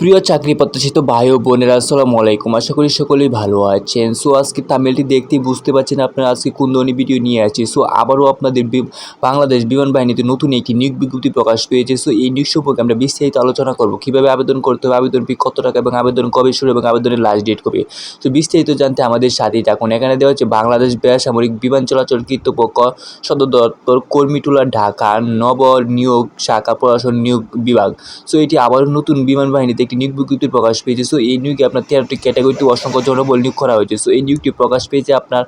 প্রিয় চাকরি প্রত্যাশিত ভাই ও বোনেরা, আসসালামু আলাইকুম। আশা করি সকলেই ভালো আছেন। সো, আজকে তামিলটি দেখতে বুঝতে পারছেন আপনারা আজকে কোন ধরনের ভিডিও নিয়ে আছি সো, আবারও আপনাদের বাংলাদেশ বিমান বাহিনীতে নতুন একটি নিয়োগ বিজ্ঞপ্তি প্রকাশ পেয়েছে। সো, এই নিয়োগ সম্পর্কে আমরা বিস্তারিত আলোচনা করব। কীভাবে আবেদন করতে হবে, আবেদন ফি কত টাকা এবং আবেদন কবে শুরু এবং আবেদনের লাস্ট ডেট কবে? তো বিস্তারিত জানতে আমাদের সাথেই থাকুন। এখানে দেওয়া হচ্ছে বাংলাদেশ বেসামরিক বিমান চলাচল কর্তৃপক্ষ সদর দপ্তর কর্মীটুলা, ঢাকা নব নিয়োগ শাখা প্রশাসন নিয়োগ বিভাগ। সো, এটি আবারও নতুন বিমান বাহিনীতে একটি নিয়োগ বিজ্ঞপ্তি প্রকাশ পেয়েছে। সো এই নিয়োগে আপনার তেরোটি ক্যাটাগরিতে অসংখ্য জনবল নিয়োগ করা হয়েছে। সো এই নিয়োগটি প্রকাশ পেয়েছে আপনার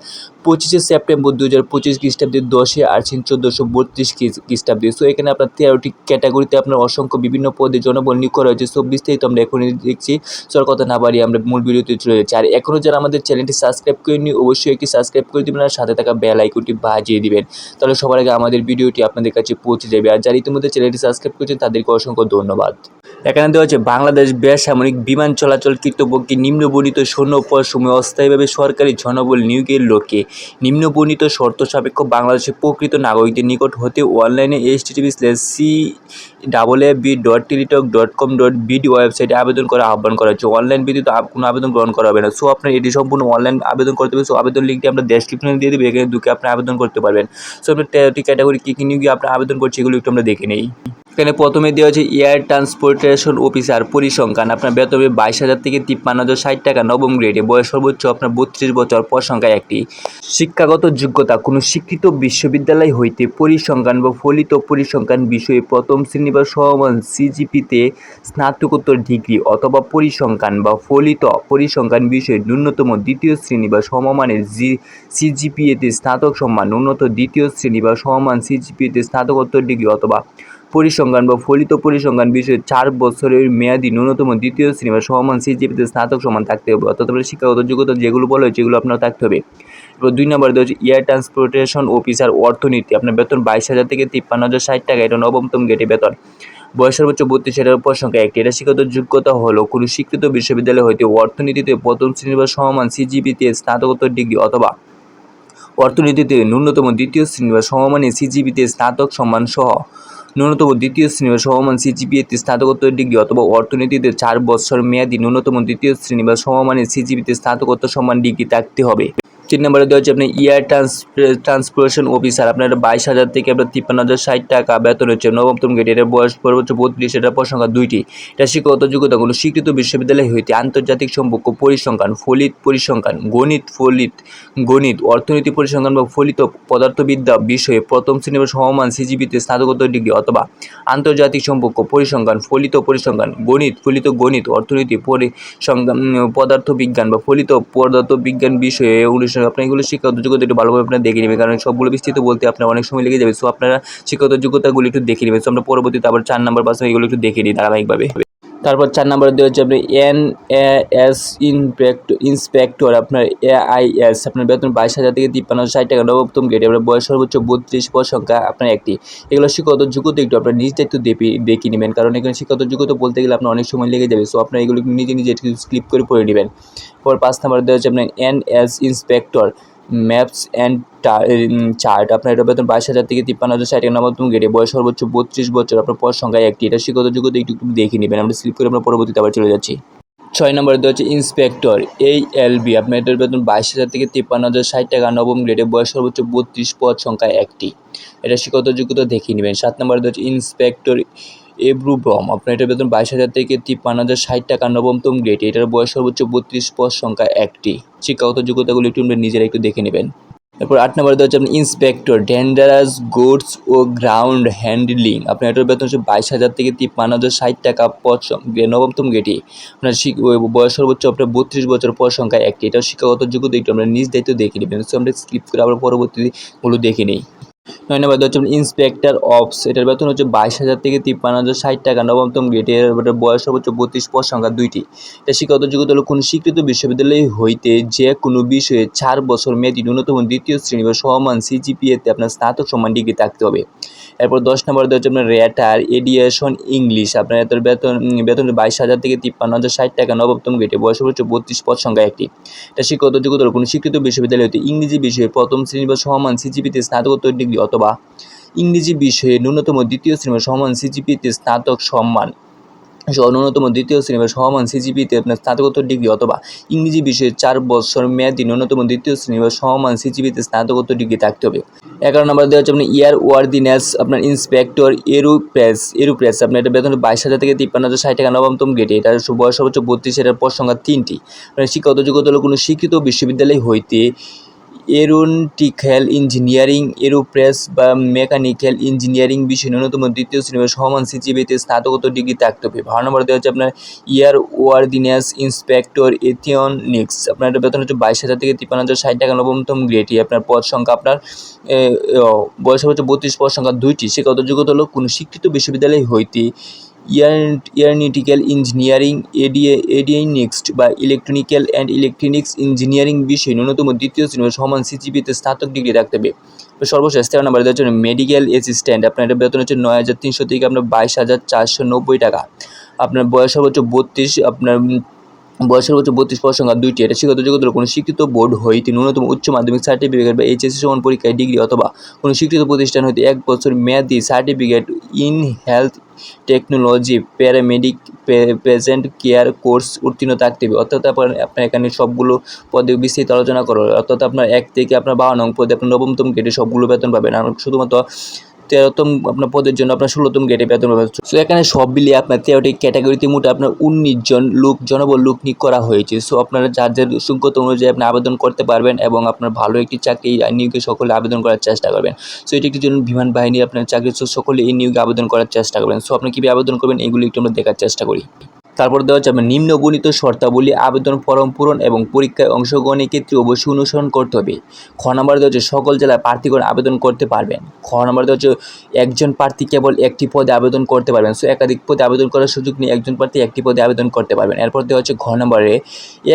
পঁচিশে সেপ্টেম্বর দু হাজার পঁচিশ খ্রিস্টাব্দে দশে আশ্বিন চোদ্দোশো বত্রিশ খ্রিস্টাব্দে। সো এখানে আপনার তেরোটি ক্যাটাগরিতে আপনার অসংখ্য বিভিন্ন পদে জনবল নিয়োগ করা হয়েছে। সো বিস্তারিত আমরা এখনই দেখছি। সর কথা না বাড়িয়ে আমরা মূল ভিডিওতে চলে যাচ্ছি। আর এখনও যারা আমাদের চ্যানেলটি সাবস্ক্রাইব করেনি অবশ্যই একটি সাবস্ক্রাইব করে দেবেন আর সাথে থাকা বেল আইকনটি বাজিয়ে দিবেন। তাহলে সবার আগে আমাদের ভিডিওটি আপনাদের কাছে পৌঁছে যাবে। আর যারা ইতিমধ্যে চ্যানেলটি সাবস্ক্রাইব করেছেন, তাদেরকে অসংখ্য ধন্যবাদ। এখানে দেওয়া হচ্ছে বাংলাদেশ বেসামরিক বিমান চলাচল কর্তৃপক্ষকে নিম্নবর্ণিত সৈন্য সময় অস্থায়ীভাবে সরকারি জনবল নিয়োগের লক্ষ্যে নিম্নবর্ণিত শর্ত সাপেক্ষ বাংলাদেশের প্রকৃত নাগরিকদের নিকট হতে অনলাইনে H TV slash C double A B dot Teletalk dot com dot BD ওয়েবসাইটে আবেদন করা আহ্বান করা হচ্ছে। অনলাইন ব্যতীত কোনো আবেদন গ্রহণ করা হবে না। সো আপনার এটি সম্পূর্ণ অনলাইন আবেদন করতে হবে। সো আবেদন লিঙ্কটি আমরা ডেসক্রিপশনে দিয়ে দেবে। এখানে ঢুকে আপনি আবেদন করতে পারবেন। সো আপনার ক্যাটাগরি কী কী নিয়োগে আপনি আবেদন করছে এগুলো একটু আমরা দেখে নেই। এখানে প্রথমে দেওয়া হচ্ছে এয়ার ট্রান্সপোর্টেশন অফিসার পরিসংখ্যান। আপনার বেতন হবে বাইশ হাজার থেকে তিপ্পান্ন হাজার ষাট টাকা, নবম গ্রেডে বয়স সর্বোচ্চ আপনার বত্রিশ বছর পর সংখ্যায় একটি। শিক্ষাগত যোগ্যতা, কোনো স্বীকৃত বিশ্ববিদ্যালয় হইতে পরিসংখ্যান বা ফলিত পরিসংখ্যান বিষয়ে প্রথম শ্রেণি বা সমান সিজিপিতে স্নাতকোত্তর ডিগ্রি অথবা পরিসংখ্যান বা ফলিত পরিসংখ্যান বিষয়ে ন্যূনতম দ্বিতীয় শ্রেণি বা সমমানের জি সিজিপিএতে স্নাতক সম্মান ন্যূনতম দ্বিতীয় শ্রেণি বা সমমান সিজিপিএতে স্নাতকোত্তর ডিগ্রি অথবা পরিসংখ্যান বা ফলিত পরিসংখ্যান বিষয়ে চার বছরের মেয়াদি ন্যূনতম দ্বিতীয় শ্রেণি বা সমমান সিজিপিতে স্নাতক সমান থাকতে হবে, অর্থাৎ আপনার শিক্ষাগত যোগ্যতা যেগুলো বলা হয়েছে যেগুলো আপনার থাকতে হবে। এবার দুই নম্বর দেওয়া হচ্ছে এয়ার ট্রান্সপোর্টেশন অফিসার অর্থনীতি, আপনার বেতন বাইশ হাজার থেকে তিপ্পান্ন হাজার ষাট টাকা, এটা নবমতম গেটে বেতন। বয়স সর্বোচ্চ বত্রিশ হাজার উপর সংখ্যা একটি, এটা শিক্ষাগত যোগ্যতা হলো কোনো স্বীকৃত বিশ্ববিদ্যালয় হইতে অর্থনীতিতে প্রথম শ্রেণি বা সমমান সিজিপিতে স্নাতকোত্তর ডিগ্রি অথবা অর্থনীতিতে ন্যূনতম দ্বিতীয় শ্রেণি বা সমমানের সিজিপিতে স্নাতক সম্মান সহ ন্যূনতম দ্বিতীয় শ্রেণি বা সমমান সিজিপিএতে স্নাতকোত্তর ডিগ্রি অথবা অর্থনীতিতে চার বছর মেয়াদী ন্যূনতম দ্বিতীয় শ্রেণি বা সমমানের সিজিপিতে স্নাতকোত্তর সম্মান ডিগ্রি থাকতে হবে। তিন নম্বরে দেওয়া হচ্ছে আপনার ইয়ার ট্রান্স ট্রান্সপোর্টেশন অফিসার আপনার বাইশ হাজার থেকে আপনার তিপ্পান্ন হাজার ষাট টাকা বেতন হচ্ছে। নবমতম গেট এটার বয়স সর্বোচ্চ বত্রিশ, এটার পর সংখ্যা দুইটি। এটা শিক্ষাগত যোগ্যতা কোনো স্বীকৃত বিশ্ববিদ্যালয় হইতে আন্তর্জাতিক সম্পর্ক পরিসংখ্যান, ফলিত পরিসংখ্যান, গণিত, ফলিত গণিত, অর্থনীতি পরিসংখ্যান বা ফলিত পদার্থবিদ্যা বিষয়ে প্রথম শ্রেণি সমমান সিজিপিতে স্নাতকোত্তর ডিগ্রি অথবা আন্তর্জাতিক সম্পর্ক পরিসংখ্যান, ফলিত পরিসংখ্যান, গণিত, ফলিত গণিত, অর্থনীতি পরিসংখ্যান পদার্থবিজ্ঞান বা ফলিত পদার্থবিজ্ঞান বিষয়ে অনুষ্ঠান আপনি এগুলো শিক্ষাগত যোগ্যতা একটু ভালোভাবে আপনার দেখে নেবেন। কারণ সবগুলো বিস্তৃত বলতে আপনার অনেক সময় লেগে যাবে। সো আপনারা শিক্ষাগত যোগ্যতাগুলো একটু দেখে নেবেন। সো আমরা পরবর্তীতে আবার চার নাম্বার পাঁচ এগুলো একটু দেখে নিই ধারাবাহিকভাবে। তারপর চার নম্বরে দেওয়া হচ্ছে আপনার এন এস ইনস্পেক্টর ইন্সপেক্টর, আপনার এআইএস আপনার বেতন বাইশ হাজার থেকে তিপ্পান্ন ষাট টাকা নবম গেটে আপনার বয়স সর্বোচ্চ বত্রিশ পদ সংখ্যা আপনার একটি। এগুলো শিক্ষাগত যোগ্যতা একটু আপনার নিজ দায়িত্ব দেখে নেবেন, কারণ এখানে শিক্ষাগত যোগ্যতা বলতে গেলে আপনার অনেক সময় লেগে যাবে সো আপনার এগুলো নিজে নিজে একটু স্লিপ করে পড়ে নেবেন। পর পাঁচ নম্বরে দেওয়া হচ্ছে আপনার N S inspector maps and chart, আপনার এটা বেতন বাইশ হাজার থেকে তিপ্পান্ন হাজার, ষাট নবম গেটে বয়স সর্বোচ্চ বত্রিশ বছর, আপনার পর সংখ্যায় একটি। এটা শিক্ষাগত যোগ্যতা একটু একটু দেখে নেবেন। আমরা স্লিপ করে আমরা পরবর্তীতে আবার চলে যাচ্ছি। ছয় নম্বরে দেওয়া হচ্ছে ইন্সপেক্টর এই এল বি আপনার এটার বেতন বাইশ হাজার থেকে তিপ্পান্ন হাজার, ষাট টাকা নবম গ্রেডে বয়স সর্বোচ্চ বত্রিশ, পদ সংখ্যা একটি। এটা শিক্ষাগত যোগ্যতা দেখে নেবেন। সাত নম্বরে দেওয়া হচ্ছে ইন্সপেক্টর এব্রু ব্রম আপনার এটার বেতন বাইশ হাজার থেকে তিপ্পান্ন হাজার, ষাট টাকা নবমতম গ্রেডে এটার বয়স সর্বোচ্চ বত্রিশ, পদ সংখ্যা একটি। শিক্ষাগত যোগ্যতাগুলো একটু নিজেরা একটু দেখে নেবেন। এরপর আট নম্বরে দেওয়া হচ্ছে ইন্সপেক্টর ডেন্ডারাস গুডস ও গ্রাউন্ড হ্যান্ডলিং আপনার এটার বেতন হচ্ছে বাইশ হাজার থেকে তিপ্পান্ন হাজার ষাট টাকা গে- নবমতম গেটি। আপনার বয়স সর্বোচ্চ আপনার বত্রিশ বছর পর সংখ্যা একটি। এটা শিক্ষাগত যোগ্যতা একটু আমরা নিজ দায়িত্ব দেখে সো আমরা স্কিপ করে আবার পরবর্তীগুলো দেখে নিই। নয় নম্বর হচ্ছে ইন্সপেক্টর অফস এটার বেতন হচ্ছে বাইশ হাজার থেকে তিপ্পান্ন হাজার ষাট টাকা। নবমতম গ্রেডে এর এটার বয়স সর্বোচ্চ বত্রিশ পদ সংখ্যা দুইটি। এটা শিক্ষাগত যোগ্যতা হলো কোনো স্বীকৃত বিশ্ববিদ্যালয় হইতে যে কোনো বিষয়ে চার বছর মেয়াদি ন্যূনতম দ্বিতীয় শ্রেণি বা সমান সিজিপিএতে আপনার স্নাতক সম্মান ডিগ্রি থাকতে হবে। এরপর দশ নম্বর দেওয়া হচ্ছে আপনার রেটার এডিয়েশন ইংলিশ। আপনার এত বেতন বেতন বাইশ হাজার থেকে তিপ্পান্ন হাজার, ষাট টাকা নবমতম গেটে বয়স হচ্ছে বত্রিশ পদ সংখ্যা একটি। এটা শিক্ষাগত যোগ্যতা হলো কোনো স্বীকৃত বিশ্ববিদ্যালয় হতে ইংরেজি বিষয়ে প্রথম শ্রেণি বা সমান সিজিপিতে স্নাতকোত্তর ডিগ্রি অথবা ইংরেজি বিষয়ে ন্যূনতম দ্বিতীয় শ্রেণি সমান সিজিপিতে স্নাতক সম্মান। ন্যূনতম দ্বিতীয় শ্রেণি বা সমান সিজিপিতে আপনার স্নাতকোত্তর ডিগ্রি অথবা ইংরেজি বিষয়ে চার বছর মেয়াদি ন্যূনতম দ্বিতীয় শ্রেণি বা সমান সিজিপিতে স্নাতকোত্তর ডিগ্রি থাকতে হবে। এগারো নম্বর দেওয়া হচ্ছে আপনার ইয়ার ওয়ার্দিনেস, আপনার ইন্সপেক্টর এরোপ্রেস এরোপ্রেস আপনার এটা বেতন বাইশ হাজার থেকে তিপ্পান্ন হাজার ষাট টাকা নবমতম গেটে এটার বয়স সর্বোচ্চ বত্রিশ, এটার পর সংখ্যা তিনটি। মানে শিক্ষাগত যোগ্যতা হলো কোনো শিক্ষিত বিশ্ববিদ্যালয় হইতে এরোনটিক্যাল ইঞ্জিনিয়ারিং, এরোপ্রেস বা মেকানিক্যাল ইঞ্জিনিয়ারিং বিষয়ে ন্যূনতম দ্বিতীয় শ্রেণি বা সমান সিজিবিতে স্নাতকোত্তর ডিগ্রি থাকতে হবে ভালো নম্বর দেওয়া হচ্ছে আপনার ইয়ার ওয়ার্দিনেস ইন্সপেক্টর এথিওনিক্স আপনার বেতন হচ্ছে বাইশ হাজার থেকে তিপ্পান্ন হাজার ষাট টাকা নবমতম গ্রেডই আপনার পদ সংখ্যা আপনার বয়স হচ্ছে বত্রিশ, পদ সংখ্যা দুইটি। শিক্ষাগত যোগ্যতা হলো কোনো শিক্ষিত বিশ্ববিদ্যালয় হইতে ইয়ার ইয়ারনিটিক্যাল ইঞ্জিনিয়ারিং এডিএ এডিএনিক্সড বা ইলেকট্রনিক্যাল অ্যান্ড ইলেকট্রনিক্স ইঞ্জিনিয়ারিং বিষয়ে ন্যূনতম দ্বিতীয় শ্রেণি বা সমান সিজিপিতে স্নাতক ডিগ্রি রাখতে হবে। সর্বশেষ তেরো নম্বর দেওয়ার জন্য মেডিকেল অ্যাসিস্ট্যান্ট। আপনার এটা বেতন হচ্ছে নয় হাজার তিনশো থেকে আপনার বাইশ হাজার চারশো নব্বই টাকা। আপনার বয়স সর্বোচ্চ বত্রিশ, আপনার বয়স সর্বোচ্চ বত্রিশ পদ সংখ্যা দুইটি। এটা শিক্ষাগত যোগ্যতা হলো কোনো শিক্ষিত বোর্ড হইতে ন্যূনতম উচ্চ মাধ্যমিক সার্টিফিকেট বা এইচএসসি সমান পরীক্ষায় ডিগ্রি অথবা কোনো স্বীকৃত প্রতিষ্ঠান হইতে এক বছর মেয়াদি certificate in health technology paramedic present care course উত্তীর্ণ থাকতে হবে। অর্থাৎ আপনার আপনার এখানে সবগুলো পদে বিস্তৃত আলোচনা করো। অর্থাৎ আপনার এক থেকে আপনার বারো নং পদে আপনার নবমতম গেটে সবগুলো বেতন পাবেন। শুধুমাত্র তেরোতম আপনার পদের জন্য আপনার ষোলোতম গেটে বেতন পাবেন। সো এখানে সব মিলিয়ে আপনার তেরোটি ক্যাটাগরিতে মোট আপনার উনিশ জন লোক, জনবল লোক নিয়োগ করা হয়েছে। সো আপনারা যার যার যোগ্যতা অনুযায়ী আপনি আবেদন করতে পারবেন এবং আপনার ভালো একটি চাকরি নিয়োগে সকলে আবেদন করার চেষ্টা করবেন। সো এটি একটি জন্য বিমান বাহিনী আপনার চাকরি সকলে এই নিয়োগে আবেদন করার চেষ্টা করবেন। সো আপনি কীভাবে আবেদন করবেন, এগুলি একটু আমরা দেখার চেষ্টা করি। তারপর দেওয়া হচ্ছে আপনার নিম্নবর্ণিত শর্তাবলী, আবেদন ফর্ম পূরণ এবং পরীক্ষায় অংশগ্রহণের ক্ষেত্রে অবশ্যই অনুসরণ করতে হবে। খ নম্বর দেওয়া হচ্ছে সকল জেলায় প্রার্থীগণ আবেদন করতে পারবেন। খ নম্বর দেওয়া হচ্ছে একজন প্রার্থী কেবল একটি পদে আবেদন করতে পারবেন। সো, একাধিক পদে আবেদন করার সুযোগ নেই একজন প্রার্থী একটি পদে আবেদন করতে পারবেন। এরপর দেওয়া হচ্ছে ঘ নম্বরে,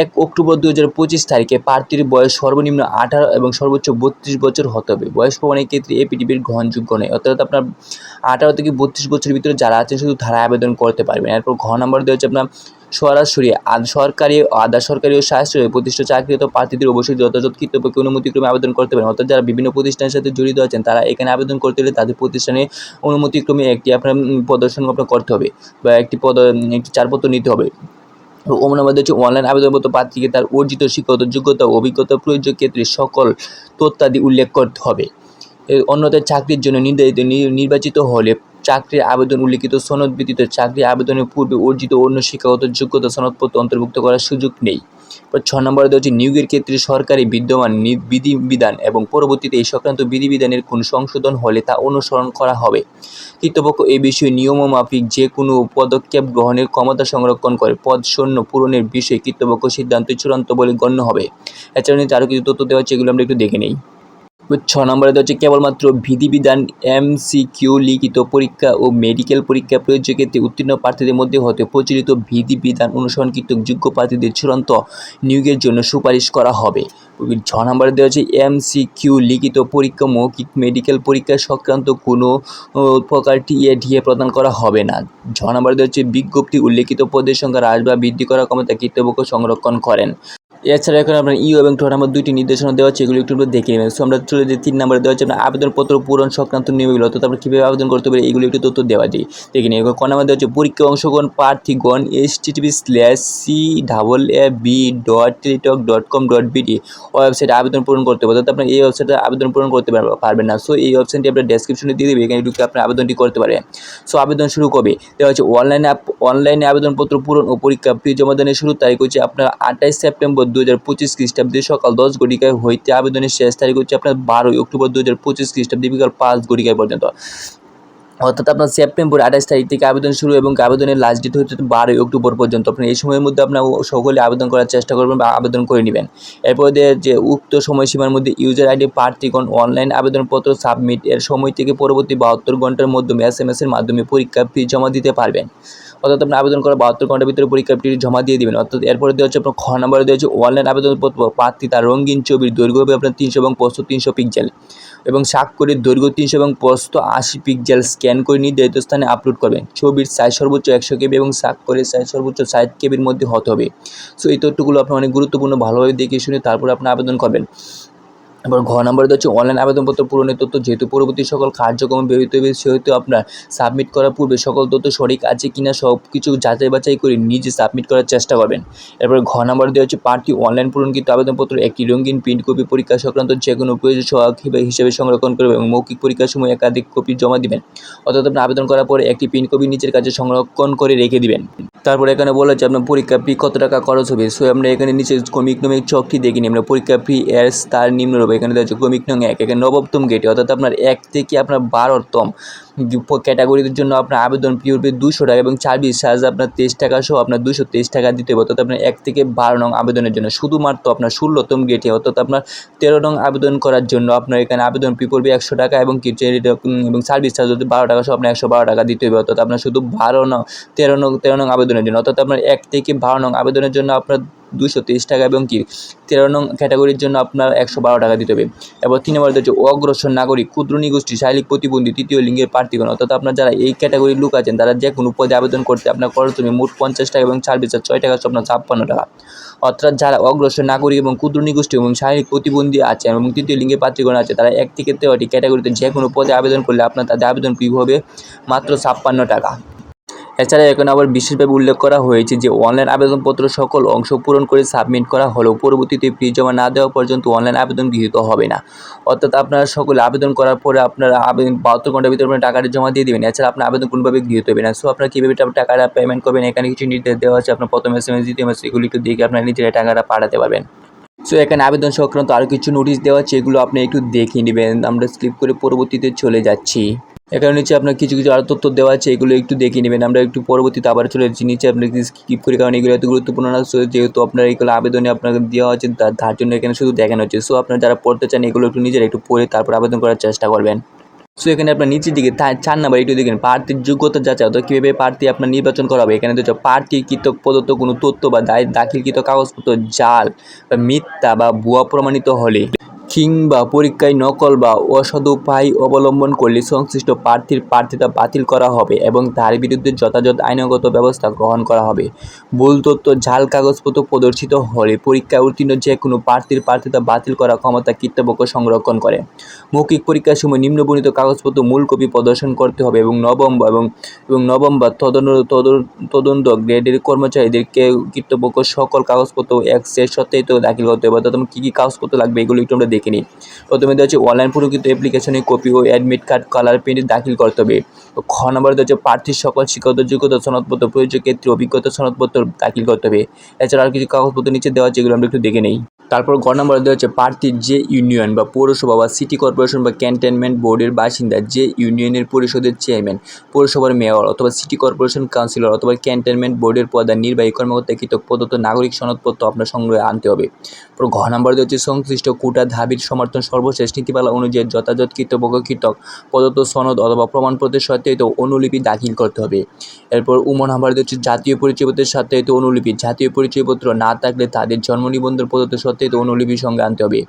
এক অক্টোবর দু হাজার পঁচিশ তারিখে প্রার্থীর বয়স সর্বনিম্ন আঠারো এবং সর্বোচ্চ বত্রিশ বছর হতে হবে। বয়স প্রমাণের ক্ষেত্রে এপিডিবির গ্রহণযোগ্য নয়। অর্থাৎ আপনার আঠারো থেকে বত্রিশ বছরের ভিতরে যারা আছেন, শুধু তারা আবেদন করতে পারবেন। এরপর ঘ নম্বর দেওয়া হচ্ছে আপনার সরাসরি সরকারি আধা সরকারি ও স্বাস্থ্য প্রতিষ্ঠা চাকরিরত প্রার্থীদের অবশ্যই যথাযথ কৃতপক্ষে অনুমতিক্রমে আবেদন করতে পারেন। অর্থাৎ যারা বিভিন্ন প্রতিষ্ঠানের সাথে জড়িত আছেন, তারা এখানে আবেদন করতে হলে তাদের প্রতিষ্ঠানে অনুমতিক্রমে একটি আপনার প্রদর্শন আপনার করতে হবে বা একটি পদ, একটি চারপত্র নিতে হবে। আমাদের হচ্ছে অনলাইন আবেদনপত্র প্রার্থীকে তার অর্জিত শিক্ষাগত যোগ্যতা অভিজ্ঞতা প্রয়োজনীয় ক্ষেত্রে সকল তথ্যাদি উল্লেখ করতে হবে। অন্যদের চাকরির জন্য নির্ধারিত নির্বাচিত হলে চাকরির আবেদন উল্লিখিত সনদ ব্যতীত চাকরি আবেদনের পূর্বে অর্জিত অন্য শিক্ষাগত যোগ্যতা সনদপত্র অন্তর্ভুক্ত করার সুযোগ নেই। ছ নম্বরে দেওয়া হচ্ছে নিয়োগের ক্ষেত্রে সরকারি বিদ্যমান বিধিবিধান এবং পরবর্তীতে এই সংক্রান্ত বিধিবিধানের কোনো সংশোধন হলে তা অনুসরণ করা হবে। কর্তৃপক্ষ এই বিষয়ে নিয়মমাফিক যে কোনো পদক্ষেপ গ্রহণের ক্ষমতা সংরক্ষণ করে পদ শূন্য পূরণের বিষয়ে কর্তৃপক্ষ সিদ্ধান্ত চূড়ান্ত বলে গণ্য হবে। এছাড়া নিচে আরও কিছু তথ্য দেওয়া হচ্ছে এগুলো আমরা একটু দেখে নিই। ছ নম্বরে হচ্ছে, কেবলমাত্র বিধিবিধান এমসিকিউ লিখিত পরীক্ষা ও মেডিকেল পরীক্ষা প্রযোজ্য ক্ষেত্রে উত্তীর্ণ প্রার্থীদের মধ্যে হতে প্রচলিত বিধিবিধান অনুসরণকৃত যোগ্য প্রার্থীদের চূড়ান্ত নিয়োগের জন্য সুপারিশ করা হবে। ছ নম্বরে দেওয়া হচ্ছে, এমসিকিউ লিখিত পরীক্ষা, মৌখিক মেডিকেল পরীক্ষা সংক্রান্ত কোনো প্রকার টিএ ডিএ প্রদান করা হবে না। ছ নম্বরে দেওয়া হচ্ছে, বিজ্ঞপ্তি উল্লেখিত পদের সংখ্যা হ্রাস বা বৃদ্ধি করার ক্ষমতা কর্তৃপক্ষ সংরক্ষণ করেন। এছাড়া এখন আপনার ইউ এবং ট নাম্বার দুইটি নির্দেশনা দেওয়া হচ্ছে, এগুলো একটু দেখে নেবেন সো আমরা চলে যে তিন নম্বরে, দেওয়া হচ্ছে আপনার আবেদনপত্র, পূরণ সংক্রান্ত নিয়মগুলো, অর্থাৎ আমরা কীভাবে আবেদন করতে পারি, এগুলো একটু তথ্য দেওয়া যায়। দেখে নিই ক নাম্বার দেওয়া হচ্ছে পরীক্ষা অংশগ্রহণ প্রার্থীগণ H TV slash C double A B dot Teletalk dot com dot BD ওয়েবসাইটে আবেদন পূরণ করতে হবে। অর্থাৎ আপনার এই ওয়েবসাইটে আবেদন পূরণ করতে পার- পারবেন না। সো এই অপশানটি আপনার ডেসক্রিপশনে দিয়ে দেবে, এখানে ঢুকে আপনি আবেদনটি করতে পারেন। সো আবেদন শুরু কবে? দেওয়া হচ্ছে অনলাইনে অনলাইনে আবেদনপত্র পূরণ ও পরীক্ষা ফি জমা জমাদানের শুরু তারিখ হচ্ছে আপনার আঠাইশ সেপ্টেম্বর দু হাজার পঁচিশ খ্রিস্টাব্দে সকাল দশ ঘটিকায় হইতে আবেদনের শেষ তারিখ হচ্ছে আপনার বারোই অক্টোবর দু হাজার পঁচিশ খ্রিস্টাব্দে বিকাল পাঁচ ঘটিকায় পর্যন্ত। অর্থাৎ আপনার সেপ্টেম্বর আঠাশ তারিখ থেকে আবেদন শুরু এবং আবেদনের লাস্ট ডেট হচ্ছে বারোই অক্টোবর পর্যন্ত। আপনি এই সময়ের মধ্যে আপনার সকলে আবেদন করার চেষ্টা করবেন বা আবেদন করে নেবেন। এরপর যে উক্ত সময়সীমার মধ্যে ইউজার আইডি প্রার্থীগণ অনলাইন আবেদনপত্র সাবমিট এর সময় থেকে পরবর্তী বাহাত্তর ঘণ্টার মাধ্যমে এস এর মাধ্যমে পরীক্ষা ফি জমা দিতে পারবেন। অর্থাৎ আপনি আবেদন করার বাহাত্তর ঘণ্টার ভিতরে পরীক্ষা ফি জমা দিয়ে দেবেন। অর্থাৎ এরপরে দেওয়া হচ্ছে আপনার খ নম্বরে দেওয়া হচ্ছে অনলাইন আবেদনপত্র প্রার্থী তার রঙিন ছবির দৈর্ঘ্য হবে আপনার তিনশো এবং প্রস্থ তিনশো পিক্সেল এবং স্বাক্ষরের দৈর্ঘ্য তিনশো এবং প্রস্থ আশি পিক্সেল স্ক্যান করে নির্ধারিত স্থানে আপলোড করবেন। ছবির সাইজ সর্বোচ্চ একশো কেবি এবং স্বাক্ষরের সাইজ সর্বোচ্চ ষাট কেবির মধ্যে হতে হবে। সো এই তথ্যগুলো আপনার অনেক গুরুত্বপূর্ণ ভালোভাবে দেখে শুনে তারপরে আপনি আবেদন করবেন। এবার ঘ নম্বরে হচ্ছে অনলাইন আবেদনপত্র পূরণের তথ্য, যেহেতু পরবর্তী সকল কার্যক্রম ব্যবহৃত হবে সেহেতু আপনার সাবমিট করার পূর্বে সকল তথ্য সঠিক আছে কিনা সব কিছু যাচাই বাছাই করে নিজে সাবমিট করার চেষ্টা করবেন। এরপর ঘ নম্বর দেওয়া হচ্ছে প্রার্থী অনলাইন পূরণকৃত আবেদনপত্র একটি রঙিন প্রিন্ট কপি পরীক্ষা সংক্রান্ত যে কোনো প্রয়োজন সহায়ক হিসেবে সংরক্ষণ করবে এবং মৌখিক পরীক্ষার সময় একাধিক কপি জমা দিবেন। অর্থাৎ আপনি আবেদন করার পরে একটি প্রিন্ট কপি নিজের কাছে সংরক্ষণ করে রেখে দিবেন। তারপরে এখানে বলা হচ্ছে আপনার পরীক্ষা ফি কত টাকা খরচ হবে? সো আমরা এখানে নিচে নমে চকটি দেখে নিই আমরা পরীক্ষা ফি এর তার নিম্নরূপ এখানে দেওয়া আছে ক্রমিক নং এক এখানে নবমতম গেটে অর্থাৎ আপনার এক থেকে আপনার বারোতম। ক্যাটাগরির জন্য আপনার আবেদন ফি হবে দুশো টাকা এবং সার্ভিস চার্জ আপনার তেইশ টাকা সহ আপনার দুশো তেইশ টাকা দিতে হবে। অর্থাৎ আপনার এক থেকে বারো নং আবেদনের জন্য। শুধুমাত্র আপনার ষোলোতম গেটে অর্থাৎ আপনার তেরো নং আবেদন করার জন্য আপনার এখানে আবেদন ফি পড়বে একশো টাকা এবং এবং সার্ভিস চার্জ যদি বারো টাকা সহ আপনার একশো বারো টাকা দিতে হবে। অর্থাৎ আপনার শুধু বারো নং, তেরো নং তেরো নং আবেদনের জন্য। অর্থাৎ আপনার এক থেকে বারো নং আবেদনের জন্য আপনার দুশো তেইশ টাকা এবং কি তেরো নং ক্যাটাগরির জন্য আপনার একশো বারো টাকা দিতে হবে। এবার তিন নম্বর হচ্ছে অগ্রসর নাগরিক, ক্ষুদ্র নিগোষ্ঠী, শারীরিক প্রতিবন্ধী, তৃতীয় লিঙ্গের প্রার্থীগণ অর্থাৎ আপনার যারা এই ক্যাটাগরির লোক আছেন, তারা যে কোনো পদে আবেদন করতে আপনার খরচ তুমি মোট পঞ্চাশ টাকা এবং ছাব্বিশ ছয় টাকা আপনার ছাপ্পান্ন টাকা। অর্থাৎ যারা অগ্রসর নাগরিক এবং ক্ষুদ্র নিগোষ্ঠী এবং শারীরিক প্রতিবন্ধী আছেন এবং তৃতীয় লিঙ্গে প্রার্থীগণ আছে, তারা এক থেকে তেরোটি ক্যাটাগরিতে যে কোনো পদে আবেদন করলে আপনার তাদের আবেদন ফি হবে মাত্র ছাপ্পান্ন টাকা। এছাড়া এখানে আবার বিশেষভাবে উল্লেখ করা হয়েছে যে অনলাইন আবেদনপত্র সকল অংশ পূরণ করে সাবমিট করা হলেও পরবর্তীতে ফি জমা না দেওয়া পর্যন্ত অনলাইন আবেদন গৃহীত হবে না। অর্থাৎ আপনারা সকলে আবেদন করার পরে আপনারা আবেদন বাহাত্তর ঘণ্টার ভিতরে আপনার টাকাটা জমা দিয়ে দেবেন। এছাড়া আপনার আবেদন কোনোভাবে গৃহীত হবে না। সো আপনারা কীভাবে টাকাটা পেমেন্ট করবেন? এখানে কিছু নির্দেশ দেওয়া আছে। আপনার প্রথম এস এম এস দ্বিতীয় এস এগুলিকে দেখে আপনার নিজেরা টাকাটা পাঠাতে পারবেন। সো এখানে আবেদন সংক্রান্ত আরও কিছু নোটিশ দেওয়া আছে। এগুলো আপনি একটু দেখে নেবেন। আমরা স্লিপ করে পরবর্তীতে চলে যাচ্ছি। এখানে নিচে আপনার কিছু কিছু আরও তথ্য দেওয়া আছে, এগুলো একটু দেখে নেবেন। আমরা একটু পরবর্তীতে আবার চলে যাচ্ছি নিচে আপনার স্কিপ করি, কারণ এগুলো এত গুরুত্বপূর্ণ না। সো যেহেতু আপনার এগুলো আবেদনে আপনাকে দেওয়া আছে তার জন্য এখানে শুধু দেখানো হচ্ছে। সো আপনারা যারা পড়তে চান, এগুলো একটু নিজেরা একটু পড়ে তারপর আবেদন করার চেষ্টা করবেন। সো এখানে আপনার নিচের দিকে চার নাম্বার, একটু দেখেন প্রার্থীর যোগ্যতা যাচাই, অর্থাৎ কীভাবে প্রার্থী আপনার নির্বাচন করা হবে এখানে হচ্ছে প্রার্থীকৃত প্রদত্ত কোনো তথ্য বা দায় দাখিলকৃত কাগজপত্র, জাল বা মিথ্যা বা ভুয়া প্রমাণিত হলে। কিংবা পরীক্ষায় নকল বা অসদুপায় অবলম্বন করলে সংশ্লিষ্ট প্রার্থীর প্রার্থিতা বাতিল করা হবে এবং তার বিরুদ্ধে যথাযথ আইনগত ব্যবস্থা গ্রহণ করা হবে। ভুল তথ্য, ঝাল কাগজপত্র প্রদর্শিত হলে পরীক্ষায় উত্তীর্ণ যে কোনো প্রার্থীর প্রার্থিতা বাতিল করার ক্ষমতা কর্তৃপক্ষ সংরক্ষণ করে। মৌখিক পরীক্ষার সময় নিম্নবর্ণিত কাগজপত্র মূল কপি প্রদর্শন করতে হবে এবং নবম এবং এবং নবম বা তদন্ত গ্রেডের কর্মচারীদেরকে কর্তৃপক্ষ সকল কাগজপত্র এক শেষ সত্ত্বেই দাখিল করতে হবে। অর্থাৎ কী কী কাগজপত্র লাগবে, এগুলো একটু আমরা দেখে নিই প্রথমে হচ্ছে অনলাইন প্রকৃত অ্যাপ্লিকেশনে কপি ও অ্যাডমিট কার্ড কালার প্রিন্ট দাখিল করতে হবে। খ নম্বর হচ্ছে প্রার্থীর সকল শিক্ষাগত যোগ্যতা সনদপত্র প্রয়োজনীয় ক্ষেত্রে অভিজ্ঞতা সনদপত্র দাখিল করতে হবে। এছাড়া আর কিছু কাগজপত্র নিচে দেওয়া এগুলো আমরা একটু দেখে নেই। তারপর গ নম্বর দেওয়া হচ্ছে প্রার্থীর যে ইউনিয়ন বা পৌরসভা বা সিটি কর্পোরেশন বা ক্যান্টনমেন্ট বোর্ডের বাসিন্দা যে ইউনিয়নের পরিষদের চেয়ারম্যান পৌরসভার মেয়র অথবা সিটি কর্পোরেশন কাউন্সিলর অথবা ক্যান্টনমেন্ট বোর্ডের প্রধান, নির্বাহী কর্মকর্তা, কৃতক, প্রদত্ত নাগরিক সনদপত্র আপনার সংগ্রহে আনতে হবে। ঘ নম্বর দেওয়া হচ্ছে সংশ্লিষ্ট কোটা দাবির সমর্থন সর্বশেষ নীতিমালা অনুযায়ী যথাযথ কৃতপক্ষ কৃতক প্রদত্ত সনদ অথবা প্রমাণপত্রের সত্ত্বেও অনুলিপি দাখিল করতে হবে। এরপর উম নাম্বার হচ্ছে জাতীয় পরিচয়পত্রের সাথে অনুলিপি, জাতীয় পরিচয়পত্র না থাকলে তাদের জন্ম নিবন্ধন প্রদত্ত সত্ত্বেও অনুলিপির সঙ্গে আনতে হবে।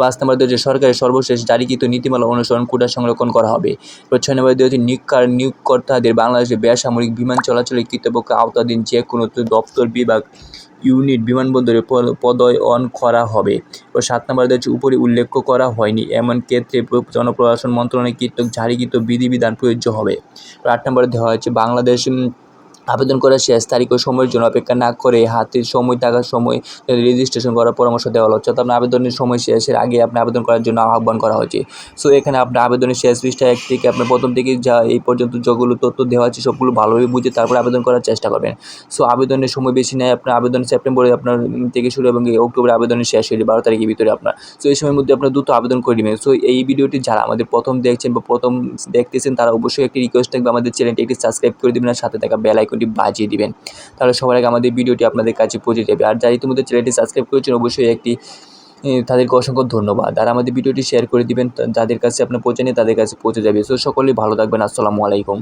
পাঁচ নম্বর হচ্ছে সরকারের সর্বশেষ জারিকৃত নীতিমালা অনুসরণ কোটা সংরক্ষণ করা হবে। এরপর ছয় নম্বর হচ্ছে নিয়োগকার নিয়োগকর্তাদের বাংলাদেশের বেসামরিক বিমান চলাচলের কৃতপক্ষ আওতাধীন যে কোনো দপ্তর, বিভাগ ইউনিট বিমানবন্দরে পদয়ন করা হবে। ও সাত নম্বর হচ্ছে উপরে উল্লেখ করা হয়নি। এমন ক্ষেত্রে জনপ্রশাসন মন্ত্রণালয় কীর্তক জারিকৃত বিধিবিধান প্রযোজ্য হবে। আট নম্বরে দেওয়া হয়েছে বাংলাদেশ আবেদন করার শেষ তারিখ ও সময়ের জন্য অপেক্ষা না করে হাতের সময়, থাকার সময় রেজিস্ট্রেশন করার পরামর্শ দেওয়া হলো। অর্থাৎ আবেদনের সময় শেষের আগে আপনি আবেদন করার জন্য আহ্বান করা হয়েছে। সো এখানে আপনার আবেদনের শেষ পৃষ্ঠা এক থেকে আপনার প্রথম থেকে যা এই পর্যন্ত যতগুলো তথ্য দেওয়া আছে সবগুলো ভালোভাবে বুঝে তারপর আবেদন করার চেষ্টা করবেন। সো আবেদনের সময় বেশি নেয় আপনার আবেদন সেপ্টেম্বরে আপনার থেকে শুরু এবং অক্টোবরে আবেদনের শেষ হয়ে বারো তারিখের ভিতরে আপনার। সো এই সময়ের মধ্যে আপনার দ্রুত আবেদন করে নেবেন। সো এই ভিডিওটি যারা আমাদের প্রথম দেখছেন বা প্রথম দেখতেছেন তারা অবশ্যই একটি রিকোয়েস্ট থাকবে আমাদের চ্যানেলটি একটি সাবস্ক্রাইব করে দেবেন আর সাথে থাকা বেল আইকনটি বাজিয়ে দিবেন। তাহলে সবার আগে আমাদের ভিডিওটি আপনাদের কাছে পৌঁছে যাবে। আর যারা ইতিমধ্যে চ্যানেলটি সাবস্ক্রাইব করেছেন, অবশ্যই একটি তাদেরকে অসংখ্য ধন্যবাদ। আর আমাদের ভিডিওটি শেয়ার করে দিবেন যাদের কাছে আপনার পৌঁছে নিয়ে তাদের কাছে পৌঁছে যাবে। সো সকলেই ভালো থাকবেন। আসসালামু আলাইকুম।